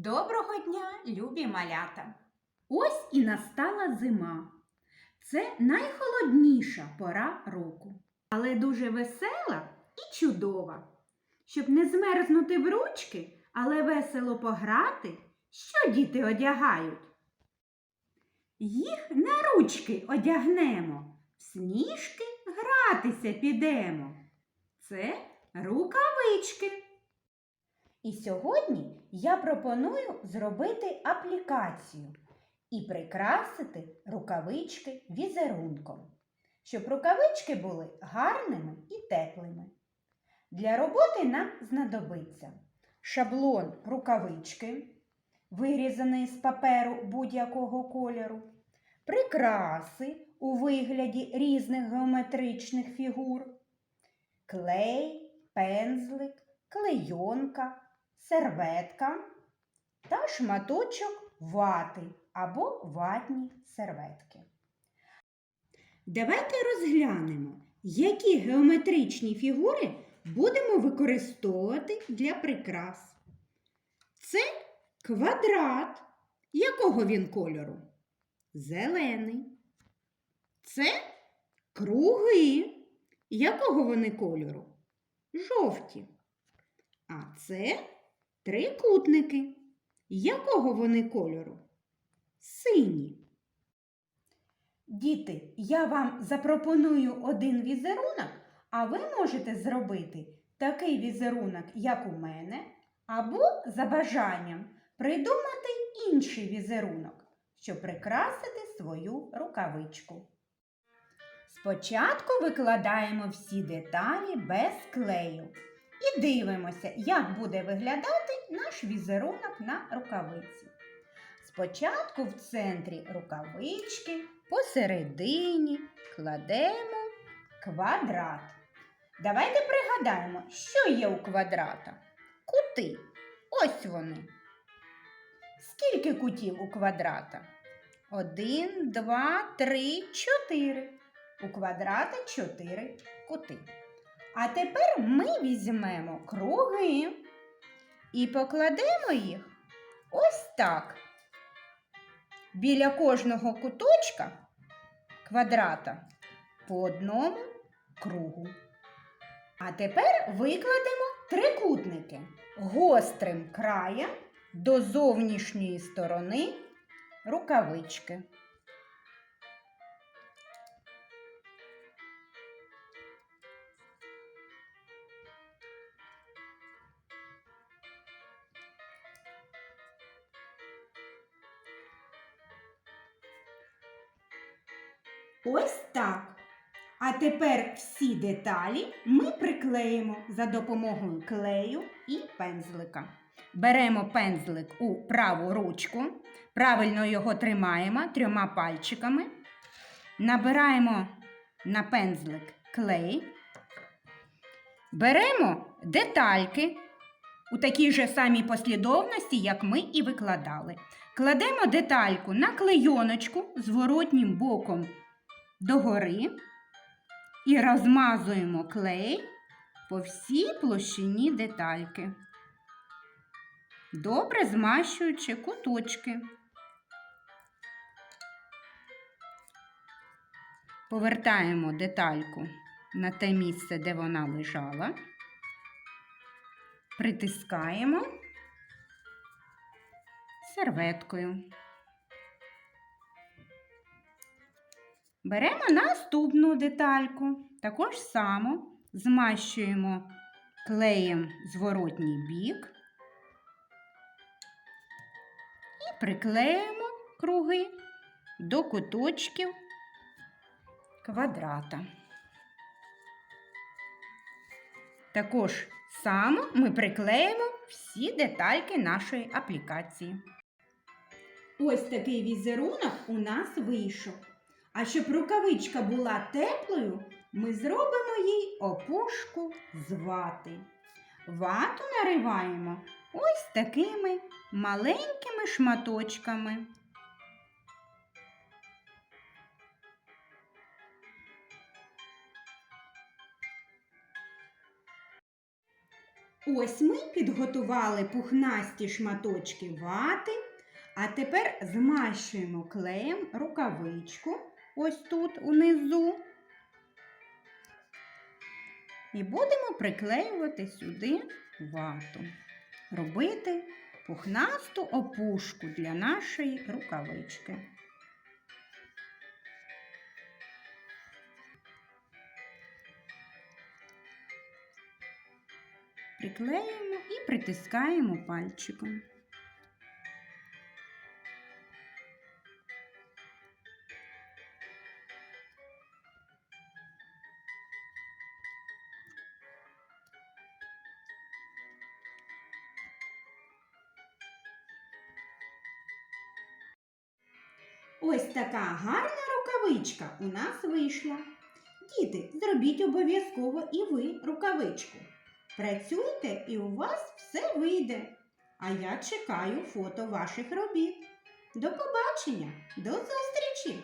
Доброго дня, любі малята! Ось і настала зима. Це найхолодніша пора року, але дуже весела і чудова. Щоб не змерзнути в ручки, але весело пограти, що діти одягають? Їх на ручки одягнемо, в сніжки гратися підемо. Це рукавички. І сьогодні я пропоную зробити аплікацію і прикрасити рукавички візерунком, щоб рукавички були гарними і теплими. Для роботи нам знадобиться шаблон рукавички, вирізаний з паперу будь-якого кольору, прикраси у вигляді різних геометричних фігур, клей, пензлик, клейонка, серветка та шматочок вати або ватні серветки. Давайте розглянемо, які геометричні фігури будемо використовувати для прикрас. Це квадрат. Якого він кольору? Зелений. Це круги. Якого вони кольору? Жовті. А це трикутники. Якого вони кольору? Сині. Діти, я вам запропоную один візерунок, а ви можете зробити такий візерунок, як у мене, або за бажанням придумати інший візерунок, щоб прикрасити свою рукавичку. Спочатку викладаємо всі деталі без клею і дивимося, як буде виглядати наш візерунок на рукавиці. Спочатку в центрі рукавички, посередині кладемо квадрат. Давайте пригадаємо, що є у квадрата. Кути. Ось вони. Скільки кутів у квадрата? Один, два, три, чотири. У квадрата чотири кути. А тепер ми візьмемо круги і покладемо їх ось так. Біля кожного куточка квадрата по одному кругу. А тепер викладемо трикутники гострим краєм до зовнішньої сторони рукавички. Ось так. А тепер всі деталі ми приклеїмо за допомогою клею і пензлика. Беремо пензлик у праву ручку, правильно його тримаємо трьома пальчиками. Набираємо на пензлик клей. Беремо детальки у такій же самій послідовності, як ми і викладали. Кладемо детальку на клейоночку зворотнім боком догори і розмазуємо клей по всій площині детальки, добре змащуючи куточки. Повертаємо детальку на те місце, де вона лежала, притискаємо серветкою. Беремо наступну детальку, також само змащуємо клеєм зворотній бік і приклеїмо круги до куточків квадрата. Також само ми приклеїмо всі детальки нашої аплікації. Ось такий візерунок у нас вийшов. А щоб рукавичка була теплою, ми зробимо їй опушку з вати. Вату нариваємо ось такими маленькими шматочками. Ось ми підготували пухнасті шматочки вати, а тепер змащуємо клеєм рукавичку ось тут унизу. І будемо приклеювати сюди вату. Робити пухнасту опушку для нашої рукавички. Приклеюємо і притискаємо пальчиком. Ось така гарна рукавичка у нас вийшла. Діти, зробіть обов'язково і ви рукавичку. Працюйте і у вас все вийде. А я чекаю фото ваших робіт. До побачення, до зустрічі!